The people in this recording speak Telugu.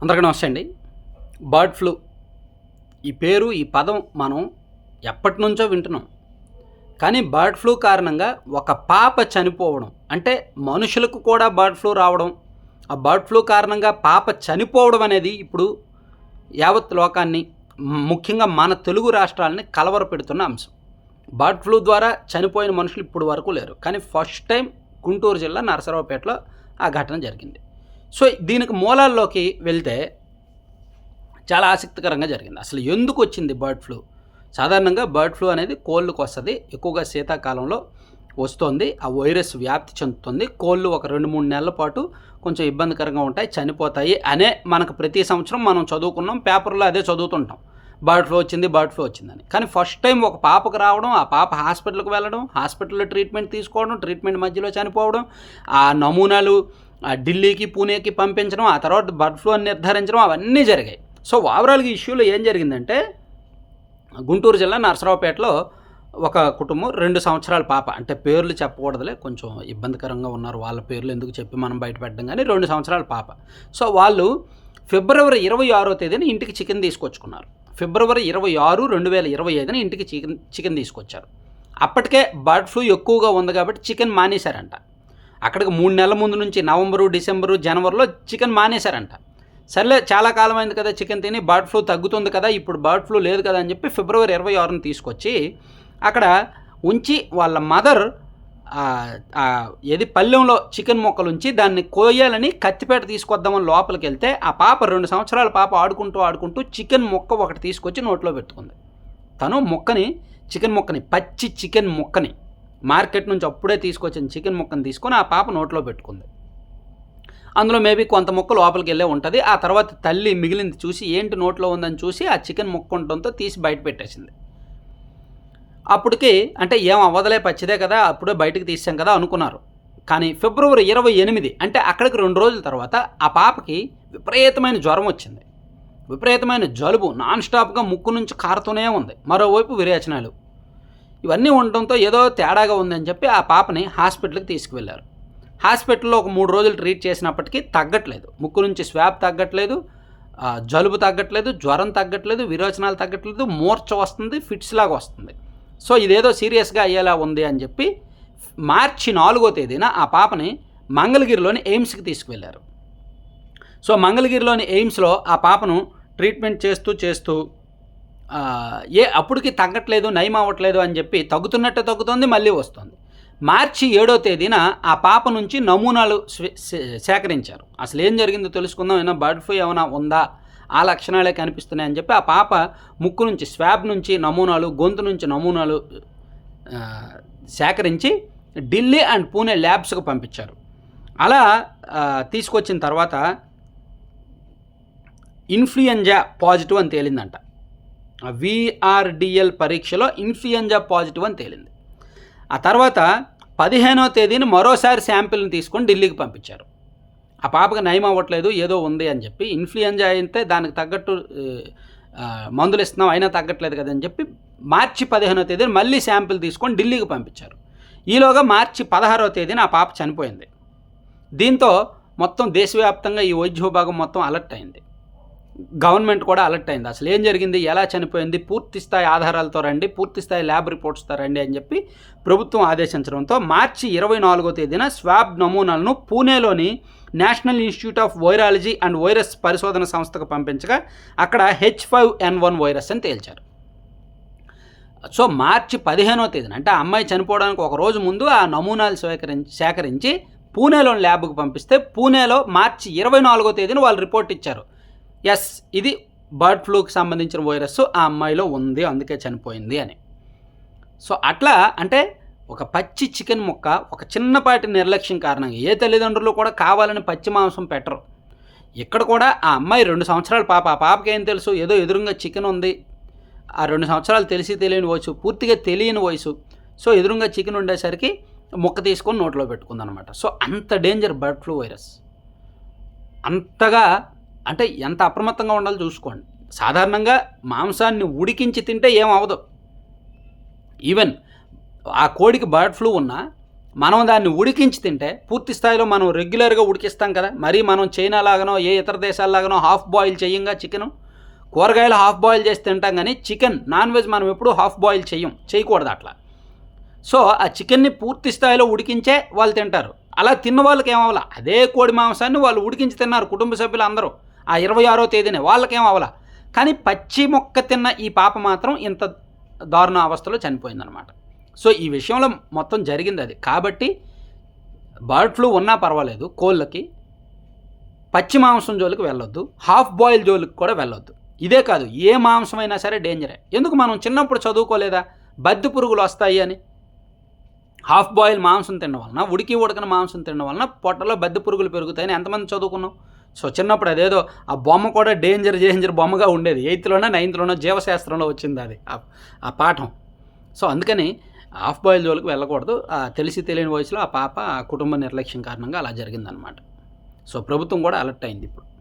అందరికీ నమస్తే అండి. Bird flu. ఈ పేరు ఈ పదం మనం ఎప్పటి నుంచో వింటున్నాం. కానీ బర్డ్ ఫ్లూ కారణంగా ఒక పాప చనిపోవడం అంటే మనుషులకు కూడా బర్డ్ ఫ్లూ రావడం ఆ బర్డ్ ఫ్లూ కారణంగా పాప చనిపోవడం అనేది ఇప్పుడు యావత్ లోకాన్ని ముఖ్యంగా మన తెలుగు రాష్ట్రాలని కలవర పెడుతున్న అంశం. బర్డ్ ఫ్లూ ద్వారా చనిపోయిన మనుషులు ఇప్పుడు వరకు లేరు. కానీ ఫస్ట్ టైం గుంటూరు జిల్లా నరసరావుపేటలో ఆ ఘటన జరిగింది. సో దీనికి మూలాల్లోకి వెళ్తే చాలా ఆసక్తికరంగా జరిగింది. అసలు ఎందుకు వచ్చింది బర్డ్ ఫ్లూ? సాధారణంగా బర్డ్ ఫ్లూ అనేది కోళ్ళకు వస్తుంది ఎక్కువగా శీతాకాలంలో వస్తుంది. ఆ వైరస్ వ్యాప్తి చెందుతుంది. కోళ్ళు ఒక రెండు మూడు నెలల పాటు కొంచెం ఇబ్బందికరంగా ఉంటాయి చనిపోతాయి అనే మనకు ప్రతి సంవత్సరం మనం చదువుకున్నాం పేపర్లో అదే చదువుతుంటాం. బర్డ్ ఫ్లూ వచ్చింది బర్డ్ ఫ్లూ వచ్చిందని. కానీ ఫస్ట్ టైం ఒక పాపకు రావడం ఆ పాప హాస్పిటల్కి వెళ్ళడం హాస్పిటల్లో ట్రీట్మెంట్ తీసుకోవడం ట్రీట్మెంట్ మధ్యలో చనిపోవడం ఆ నమూనాలు ఢిల్లీకి పూణేకి పంపించడం ఆ తర్వాత బర్డ్ ఫ్లూ అని నిర్ధారించడం అవన్నీ జరిగాయి. సో ఓవరాల్గా ఇష్యూలో ఏం జరిగిందంటే గుంటూరు జిల్లా నరసరావుపేటలో ఒక కుటుంబం రెండు సంవత్సరాల పాప అంటే పేర్లు చెప్పకూడదులే కొంచెం ఇబ్బందికరంగా ఉన్నారు వాళ్ళ పేర్లు ఎందుకు చెప్పి మనం బయటపెట్టడం కానీ రెండు సంవత్సరాల పాప. సో వాళ్ళు ఫిబ్రవరి ఇరవై ఆరో తేదీన ఇంటికి చికెన్ తీసుకొచ్చుకున్నారు. ఫిబ్రవరి ఇరవై ఆరు రెండు వేల ఇరవై ఐదున ఇంటికి చికెన్ చికెన్ తీసుకొచ్చారు. అప్పటికే బర్డ్ ఫ్లూ ఎక్కువగా ఉంది కాబట్టి చికెన్ మానేశారంట. అక్కడికి మూడు నెలల ముందు నుంచి నవంబరు డిసెంబరు జనవరిలో చికెన్ మానేశారంట. సర్లే చాలా కాలం అయింది కదా చికెన్ తిని బర్డ్ ఫ్లూ తగ్గుతుంది కదా ఇప్పుడు బర్డ్ ఫ్లూ లేదు కదా అని చెప్పి ఫిబ్రవరి ఇరవై ఆరుని తీసుకొచ్చి అక్కడ ఉంచి వాళ్ళ మదర్ ఏది పల్లెంలో చికెన్ మొక్కలు ఉంచి దాన్ని కోయాలని కత్తిపేట తీసుకొద్దామని లోపలికి వెళ్తే ఆ పాప రెండు సంవత్సరాల పాప ఆడుకుంటూ ఆడుకుంటూ చికెన్ మొక్క ఒకటి తీసుకొచ్చి నోట్లో పెట్టుకుంది. తను మొక్కని చికెన్ మొక్కని పచ్చి చికెన్ మొక్కని మార్కెట్ నుంచి అప్పుడే తీసుకొచ్చిన చికెన్ ముక్కను తీసుకొని ఆ పాప నోట్లో పెట్టుకుంది. అందులో మేబీ కొంత ముక్క లోపలికి వెళ్ళే ఉంటుంది. ఆ తర్వాత తల్లి మిగిలింది చూసి ఏంటి నోట్లో ఉందని చూసి ఆ చికెన్ ముక్క ఉండటంతో తీసి బయట పెట్టేసింది. అప్పటికి అంటే ఏం అవ్వదలే పచ్చిదే కదా అప్పుడే బయటకు తీసాం కదా అనుకున్నారు. కానీ ఫిబ్రవరి ఇరవై ఎనిమిది అంటే అక్కడికి రెండు రోజుల తర్వాత ఆ పాపకి విపరీతమైన జ్వరం వచ్చింది. విపరీతమైన జలుబు నాన్ స్టాప్గా ముక్కు నుంచి కారుతూనే ఉంది. మరోవైపు విరేచనాలు. ఇవన్నీ ఉండటంతో ఏదో తేడాగా ఉందని చెప్పి ఆ పాపని హాస్పిటల్కి తీసుకువెళ్ళారు. హాస్పిటల్లో ఒక మూడు రోజులు ట్రీట్ చేసినప్పటికీ తగ్గట్లేదు. ముక్కు నుంచి స్వాబ్ తగ్గట్లేదు జలుబు తగ్గట్లేదు జ్వరం తగ్గట్లేదు విరోచనాలు తగ్గట్లేదు మూర్చ వస్తుంది ఫిట్స్ లాగా వస్తుంది. సో ఇదేదో సీరియస్గా అయ్యేలా ఉంది అని చెప్పి మార్చి నాలుగో తేదీన ఆ పాపని మంగళగిరిలోని ఎయిమ్స్కి తీసుకువెళ్ళారు. సో మంగళగిరిలోని ఎయిమ్స్లో ఆ పాపను ట్రీట్మెంట్ చేస్తూ చేస్తూ ఏ అప్పటికి తగ్గట్లేదు నయం అవ్వట్లేదు అని చెప్పి తగ్గుతున్నట్టే తగ్గుతుంది మళ్ళీ వస్తుంది. మార్చి ఏడో తేదీన ఆ పాప నుంచి నమూనాలు సేకరించారు. అసలు ఏం జరిగిందో తెలుసుకుందాం ఏమైనా బర్డ్ ఫ్లూ ఏమైనా ఉందా? ఆ లక్షణాలే కనిపిస్తున్నాయని చెప్పి ఆ పాప ముక్కు నుంచి స్వాబ్ నుంచి నమూనాలు గొంతు నుంచి నమూనాలు సేకరించి ఢిల్లీ అండ్ పూణే ల్యాబ్స్కు పంపించారు. అలా తీసుకొచ్చిన తర్వాత ఇన్ఫ్లుయెంజా పాజిటివ్ అని తేలిందంట. విఆర్డిఎల్ పరీక్షలో ఇన్ఫ్లుయెంజా పాజిటివ్ అని తేలింది. ఆ తర్వాత పదిహేనో తేదీన మరోసారి శాంపిల్ని తీసుకొని ఢిల్లీకి పంపించారు. ఆ పాపకి నయం అవ్వట్లేదు ఏదో ఉంది అని చెప్పి ఇన్ఫ్లుయెంజా అయితే దానికి తగ్గట్టు మందులు ఇస్తున్నాం అయినా తగ్గట్లేదు కదని చెప్పి మార్చి పదిహేనో తేదీన మళ్ళీ శాంపిల్ తీసుకొని ఢిల్లీకి పంపించారు. ఈలోగా మార్చి పదహారో తేదీన ఆ పాప చనిపోయింది. దీంతో మొత్తం దేశవ్యాప్తంగా ఈ వైద్య విభాగం మొత్తం అలర్ట్ అయింది. గవర్నమెంట్ కూడా అలర్ట్ అయింది. అసలు ఏం జరిగింది? ఎలా చనిపోయింది? పూర్తి స్థాయి ఆధారాలతో రండి పూర్తి స్థాయి ల్యాబ్ రిపోర్ట్స్తో రండి అని చెప్పి ప్రభుత్వం ఆదేశించడంతో మార్చి ఇరవై నాలుగో తేదీన స్వాబ్ నమూనాలను పూణేలోని National Institute of Virology and virus పరిశోధన సంస్థకు పంపించగా అక్కడ H five N one virus అని తేల్చారు. సో మార్చి పదిహేనో తేదీన అంటే ఆ అమ్మాయి చనిపోవడానికి ఒక రోజు ముందు ఆ నమూనాలు సేకరించి సేకరించి పూణేలోని ల్యాబ్కు పంపిస్తే పూణేలో మార్చి ఇరవై నాలుగో తేదీన వాళ్ళు రిపోర్ట్ ఇచ్చారు. ఎస్ ఇది బర్డ్ ఫ్లూకి సంబంధించిన వైరస్ ఆ అమ్మాయిలో ఉంది అందుకే చనిపోయింది అని. సో అట్లా అంటే ఒక పచ్చి చికెన్ ముక్క ఒక చిన్నపాటి నిర్లక్ష్యం కారణంగా ఏ తల్లిదండ్రులు కూడా కావాలని పచ్చి మాంసం పెట్టరు. ఇక్కడ కూడా ఆ అమ్మాయి రెండు సంవత్సరాల పాప ఆ పాపకి ఏం తెలుసు? ఏదో ఎదురుగా చికెన్ ఉంది. ఆ రెండు సంవత్సరాలు తెలిసి తెలియని వయసు పూర్తిగా తెలియని వయసు. సో ఎదురుగా చికెన్ ఉండేసరికి ముక్క తీసుకొని నోట్లో పెట్టుకుందనమాట సో అంత డేంజర్ బర్డ్ ఫ్లూ వైరస్ అంతగా అంటే ఎంత అప్రమత్తంగా ఉండాలో చూసుకోండి. సాధారణంగా మాంసాన్ని ఉడికించి తింటే ఏం ఈవెన్ ఆ కోడికి బర్డ్ ఫ్లూ ఉన్నా మనం దాన్ని ఉడికించి తింటే పూర్తి స్థాయిలో మనం రెగ్యులర్గా ఉడికిస్తాం కదా. మరి మనం చైనా లాగానో ఏ ఇతర దేశాల్లాగానో హాఫ్ బాయిల్ చేయంగా చికెన్ కూరగాయలు హాఫ్ బాయిల్ చేసి తింటాం కానీ చికెన్ నాన్ వెజ్ మనం ఎప్పుడూ హాఫ్ బాయిల్ చేయం చేయకూడదు అట్లా. సో ఆ చికెన్ని పూర్తి స్థాయిలో ఉడికించే వాళ్ళు తింటారు. అలా తిన్న వాళ్ళకి ఏమవ్వాలి? అదే కోడి మాంసాన్ని వాళ్ళు ఉడికించి తిన్నారు కుటుంబ సభ్యులు అందరూ ఆ ఇరవై ఆరో తేదీనే వాళ్ళకేం అవ్వాలా కానీ పచ్చి మొక్క తిన్న ఈ పాప మాత్రం ఇంత దారుణ అవస్థలో చనిపోయిందనమాట సో ఈ విషయంలో మొత్తం జరిగింది అది. కాబట్టి బర్డ్ ఫ్లూ ఉన్నా పర్వాలేదు కోళ్ళకి పచ్చి మాంసం జోలికి వెళ్ళొద్దు హాఫ్ బాయిల్ జోలికి కూడా వెళ్ళొద్దు. ఇదే కాదు ఏ మాంసం అయినా సరే డేంజరే. ఎందుకు మనం చిన్నప్పుడు చదువుకోలేదా? బద్ది పురుగులు వస్తాయి అని. హాఫ్ బాయిల్ మాంసం తినడం వలన ఉడికి ఉడకన మాంసం తినడం వలన పొట్టలో బద్ది పురుగులు పెరుగుతాయని ఎంతమంది చదువుకున్నాం? సో చిన్నప్పుడు అదేదో ఆ బొమ్మ కూడా డేంజర్ డేంజర్ బొమ్మగా ఉండేది. ఎయిత్లోనో నైన్త్లోనో జీవశాస్త్రంలో వచ్చింది అది ఆ- పాఠం. సో అందుకని హాఫ్ బాయిల్ జోలికి వెళ్ళకూడదు. ఆ తెలిసి తెలియని వయసులో ఆ పాప ఆ కుటుంబ నిర్లక్ష్యం కారణంగా అలా జరిగిందనమాట. సో ప్రభుత్వం కూడా అలర్ట్ అయింది ఇప్పుడు.